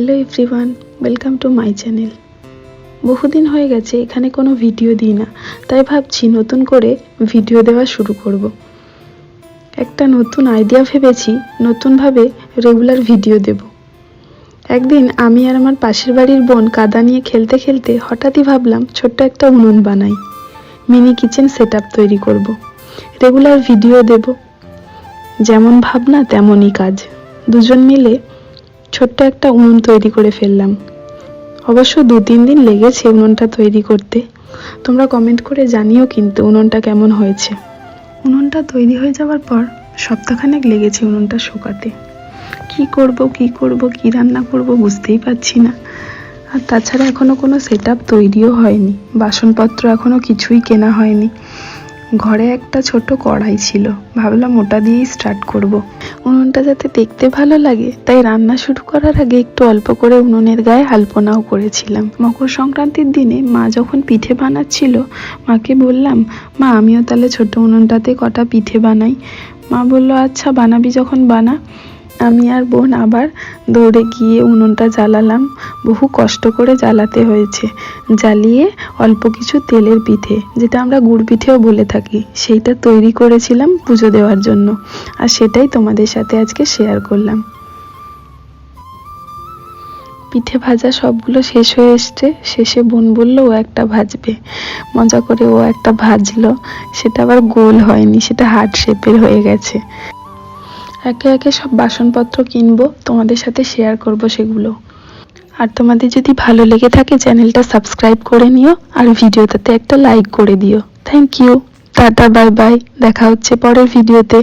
Hello everyone, welcome to my channel বহুদিন হয়ে গেছে, এখানে কোনো ভিডিও দিই না, তাই ভাবছি নতুন করে ভিডিও দেওয়া শুরু করব। একটা নতুন আইডিয়া ভেবেছি, নতুনভাবে রেগুলার ভিডিও দেব একদিন আমি আর আমার পাশের বাড়ির বোন কাদা নিয়ে খেলতে খেলতে হঠাৎই ভাবলাম, ছোট্ট একটা উনুন বানাই মিনি কিচেন সেট তৈরি করব। রেগুলার ভিডিও দেব যেমন ভাবনা, তেমনই কাজ দুজন মিলে ছোট্ট একটা উনুন তৈরি করে ফেললাম। অবশ্য দু তিন দিন লেগেছে উনুনটা তৈরি করতে। তোমরা কমেন্ট করে জানিও কিন্তু উনুনটা কেমন হয়েছে। উনুনটা তৈরি হয়ে যাওয়ার পর সপ্তাহখানেক লেগেছে উনুনটা শুকাতে। কি করব কি করব, কি রান্না করব বুঝতেই পারছি না। আর তাছাড়া এখনও কোনো সেট তৈরিও হয়নি। বাসনপত্র এখনও কিছুই কেনা হয়নি। ঘরে একটা ছোট কড়াই ছিল। ভাবলাম ওটা দিয়েই স্টার্ট করব। উনুনটা যাতে দেখতে ভালো লাগে, তাই রান্না শুরু করার আগে একটু অল্প করে উনুনের গায়ে আলপনাও করেছিলাম। মকর সংক্রান্তির দিনে মা যখন পিঠে বানাচ্ছিল, মাকে বললাম, মা, আমিও তাহলে ছোট উনুনটাতে কটা পিঠে বানাই। মা বলল আচ্ছা বানাবি যখন বানা। আমি আর বোন আবার দৌড়ে গিয়ে উনুনটা জ্বালালাম। বহু কষ্ট করে জ্বালাতে হয়েছে। জ্বালিয়ে অল্প কিছু তেলের পিঠে, যেটা আমরা গুড় পিঠেও বলে থাকি, সেইটা তৈরি করেছিলাম পুজো দেওয়ার জন্য। আর সেটাই তোমাদের সাথে আজকে শেয়ার করলাম। পিঠে ভাজা সবগুলো শেষ হয়ে এসছে। শেষে বোন বলল, ও একটা ভাজবে। মজা করে ও একটা ভাজলো। সেটা আবার গোল হয়নি, সেটা হার্ট শেপের হয়ে গেছে। একে একে সব বাসনপত্র কিনবো, তোমাদের সাথে শেয়ার করব সেগুলো। আর তোমাদের যদি ভালো লেগে থাকে, চ্যানেলটা সাবস্ক্রাইব করে নিও, আর ভিডিওটাতে একটা লাইক করে দিও। Thank you tata bye bye দেখা হচ্ছে পরের ভিডিওতে।